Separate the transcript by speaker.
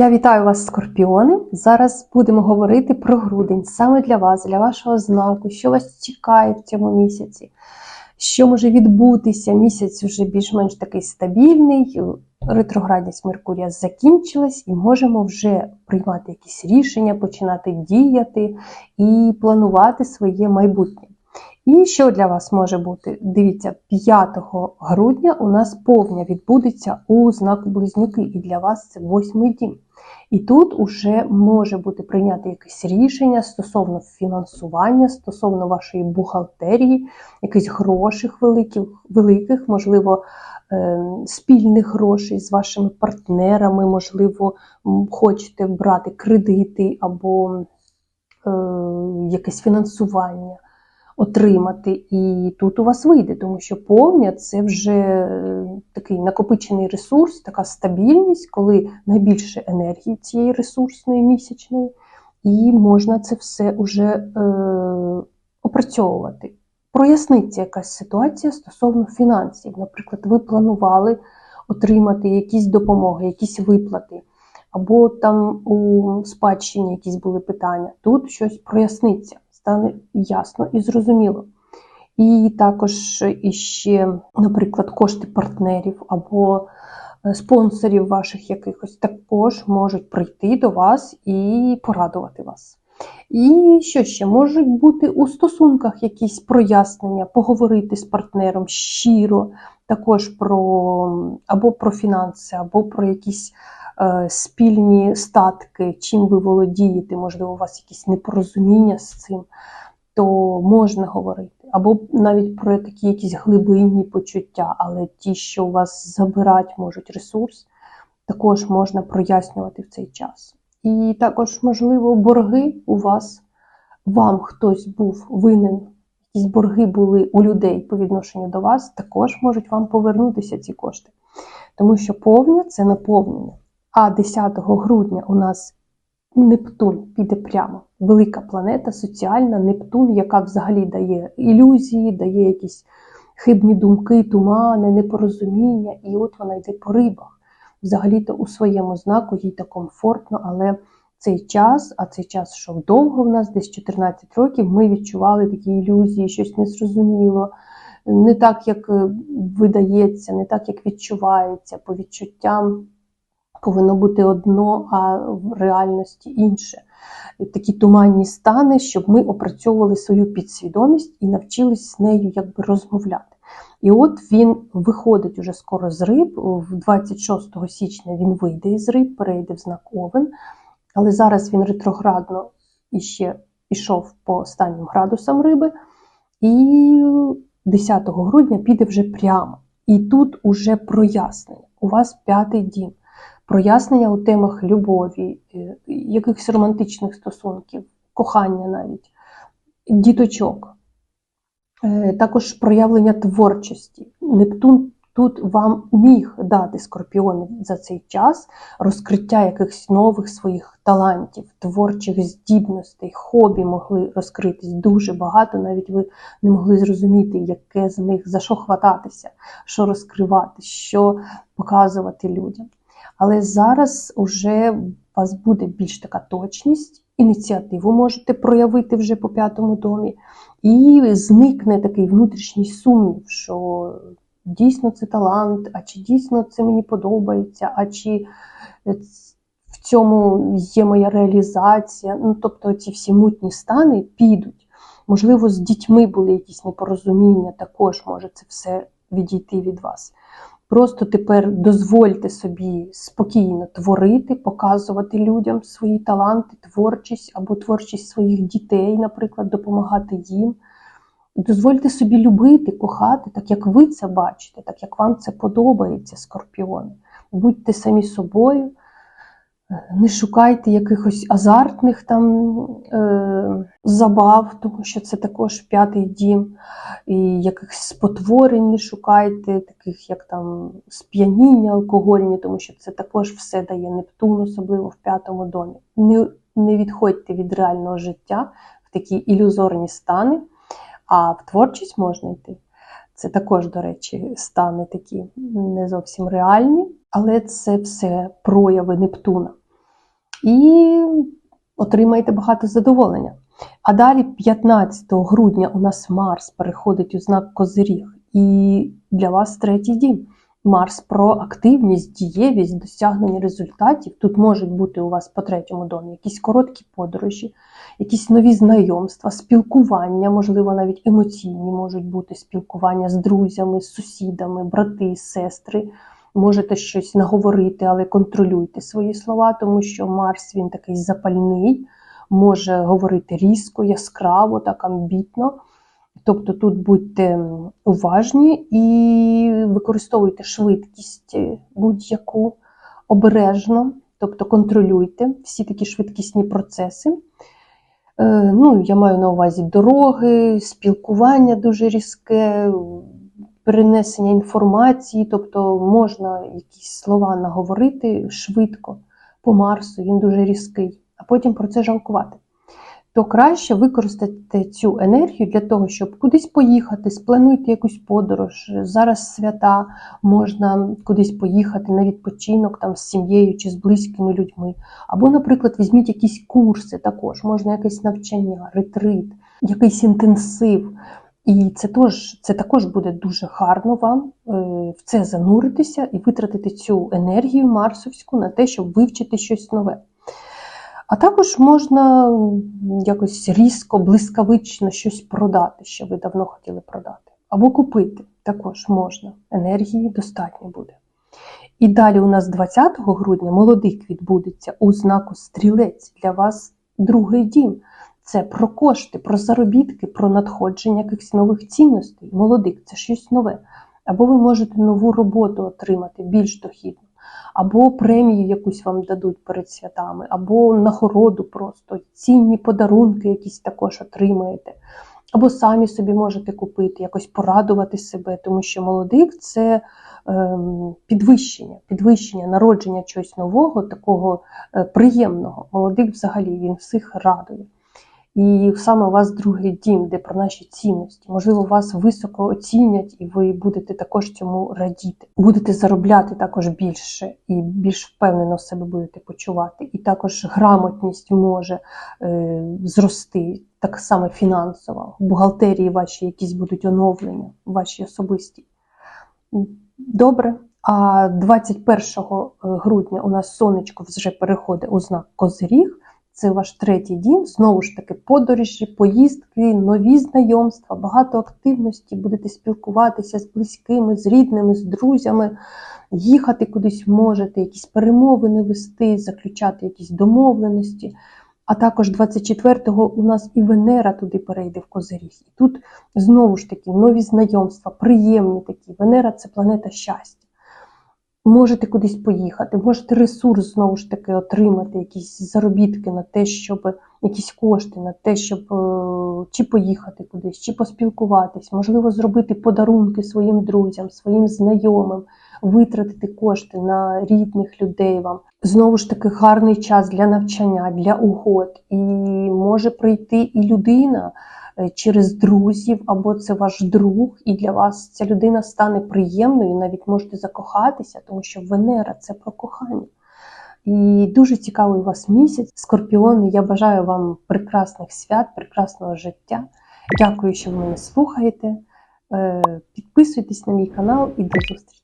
Speaker 1: Я вітаю вас, скорпіони. Зараз будемо говорити про грудень саме для вас, для вашого знаку, що вас чекає в цьому місяці, що може відбутися. Місяць вже більш-менш такий стабільний. Ретроградність Меркурія закінчилась, і можемо вже приймати якісь рішення, починати діяти і планувати своє майбутнє. І що для вас може бути? Дивіться, 5 грудня у нас повня відбудеться у знаку Близнюки, і для вас це восьмий дім. І тут уже може бути прийняти якесь рішення стосовно фінансування, стосовно вашої бухгалтерії, якихось грошей великих, великих можливо, е, спільних грошей з вашими партнерами, можливо, хочете брати кредити або е, якесь фінансування отримати. І тут у вас вийде, тому що повня це вже е, такий накопичений ресурс, така стабільність, коли найбільше енергії цієї ресурсної місячної, і можна це все вже е, опрацьовувати. Проясниться якась ситуація стосовно фінансів. Наприклад, ви планували отримати якісь допомоги, якісь виплати, або там у спадщині якісь були питання. Тут щось проясниться стане ясно і зрозуміло. І також іще, наприклад, кошти партнерів або е, спонсорів ваших якихось також можуть прийти до вас і порадувати вас. І що ще можуть бути у стосунках якісь прояснення, поговорити з партнером щиро, також про або про фінанси, або про якісь е, спільні статки, чим ви володієте, можливо, у вас якісь непорозуміння з цим, то можна говорити. Або навіть про такі якісь глибинні почуття, але ті, що у вас забирати можуть ресурс, також можна прояснювати в цей час. І також, можливо, борги у вас, вам хтось був винен, якісь борги були у людей по відношенню до вас, також можуть вам повернутися ці кошти. Тому що повня це наповнення. А 10 грудня у нас Нептун піде прямо. Велика планета, соціальна, Нептун, яка взагалі дає ілюзії, дає якісь хибні думки, тумани, непорозуміння. І от вона йде по рибах. Взагалі-то у своєму знаку їй так комфортно, але цей час, а цей час йшов довго в нас, десь 14 років, ми відчували такі ілюзії, щось незрозуміло, не так, як е, видається, не так, як відчувається, по відчуттям повинно бути одно, а в реальності інше. Такі туманні стани, щоб ми опрацьовували свою підсвідомість і навчились з нею якби розмовляти. І от він виходить уже скоро з риб, 26 січня він вийде із риб, перейде в знак Овен, але зараз він ретроградно іще йшов по останнім градусам риби, і 10 грудня піде вже прямо. І тут уже прояснення. У вас п'ятий дім прояснення у темах любові, е, якихось романтичних стосунків, кохання навіть, діточок, Е, також проявлення творчості. Нептун тут вам міг дати скорпіони за цей час розкриття якихось нових своїх талантів, творчих здібностей, хобі могли розкритись дуже багато. Навіть ви не могли зрозуміти, яке з них за що хвататися, що розкривати, що показувати людям. Але зараз уже у вас буде більш така точність, ініціативу можете проявити вже по п'ятому домі, і зникне такий внутрішній сумнів, що дійсно це талант, а чи дійсно це мені подобається, а чи в цьому є моя реалізація. Ну, тобто ці всі мутні стани підуть. Можливо, з дітьми були якісь непорозуміння, також може це все відійти від вас. Просто тепер дозвольте собі спокійно творити, показувати людям свої таланти, творчість або творчість своїх дітей, наприклад, допомагати їм. Дозвольте собі любити, кохати, так як ви це бачите, так як вам це подобається, скорпіони. Будьте самі собою, не шукайте якихось азартних там е, забав, тому що це також п'ятий дім, і якихось спотворень не шукайте, таких як там сп'яніння алкогольні, тому що це також все дає Нептун, особливо в п'ятому домі. Не, не відходьте від реального життя в такі ілюзорні стани, а в творчість можна йти. Це також, до речі, стани такі не зовсім реальні, але це все прояви Нептуна. і отримаєте багато задоволення. А далі, 15 грудня, у нас Марс переходить у знак Козиріг, і для вас третій дім. Марс про активність, дієвість, досягнення результатів. Тут можуть бути у вас по третьому домі якісь короткі подорожі, якісь нові знайомства, спілкування, можливо, навіть емоційні можуть бути спілкування з друзями, з сусідами, брати, сестри. Можете щось наговорити, але контролюйте свої слова, тому що Марс він такий запальний, може говорити різко, яскраво, так амбітно. Тобто тут будьте уважні і використовуйте швидкість будь-яку обережно, тобто контролюйте всі такі швидкісні процеси. Е, Ну, я маю на увазі дороги, спілкування дуже різке, перенесення інформації, тобто можна якісь слова наговорити швидко по Марсу, він дуже різкий, а потім про це жалкувати. То краще використати цю енергію для того, щоб кудись поїхати, сплануйте якусь подорож. Зараз свята можна кудись поїхати на відпочинок там з сім'єю чи з близькими людьми. Або, наприклад, візьміть якісь курси також, можна якесь навчання, ретрит, якийсь інтенсив. І це тож, це також буде дуже гарно вам е, в це зануритися і витратити цю енергію марсовську на те, щоб вивчити щось нове. А також можна якось різко, блискавично щось продати, що ви давно хотіли продати. Або купити також можна. Енергії достатньо буде. І далі у нас 20 грудня молодик відбудеться у знаку стрілець для вас другий дім. Це про кошти, про заробітки, про надходження якихось нових цінностей. Молодик це щось нове. Або ви можете нову роботу отримати, більш дохідну, або премію якусь вам дадуть перед святами, або нагороду просто, цінні подарунки якісь також отримаєте. Або самі собі можете купити, якось порадувати себе, тому що молодик це ем, підвищення, підвищення, народження чогось нового, такого е, приємного. Молодик взагалі він всіх радує. І саме у вас другий дім, де про наші цінності. Можливо, вас високо оцінять, і ви будете також цьому радіти. Будете заробляти також більше і більш впевнено себе будете почувати. І також грамотність може е, зрости, так само фінансово. В бухгалтерії ваші якісь будуть оновлення, ваші особисті. Добре. А 21 грудня у нас сонечко вже переходить у знак Козиріг. Це ваш третій дім, знову ж таки, подорожі, поїздки, нові знайомства, багато активності, будете спілкуватися з близькими, з рідними, з друзями, їхати кудись можете, якісь перемовини вести, заключати якісь домовленості. А також 24-го у нас і Венера туди перейде в Козиріг. І тут знову ж таки нові знайомства, приємні такі. Венера це планета щастя. Можете кудись поїхати, можете ресурс знову ж таки отримати, якісь заробітки на те, щоб якісь кошти на те, щоб е, чи поїхати кудись, чи поспілкуватись, можливо, зробити подарунки своїм друзям, своїм знайомим, витратити кошти на рідних людей вам. Знову ж таки, гарний час для навчання, для угод. І може прийти і людина. Е, через друзів, або це ваш друг, і для вас ця людина стане приємною, навіть можете закохатися, тому що Венера це про кохання. І дуже цікавий у вас місяць, скорпіони. Я бажаю вам прекрасних свят, прекрасного життя. Дякую, що ви мене слухаєте. Е, Підписуйтесь на мій канал і до зустрічі!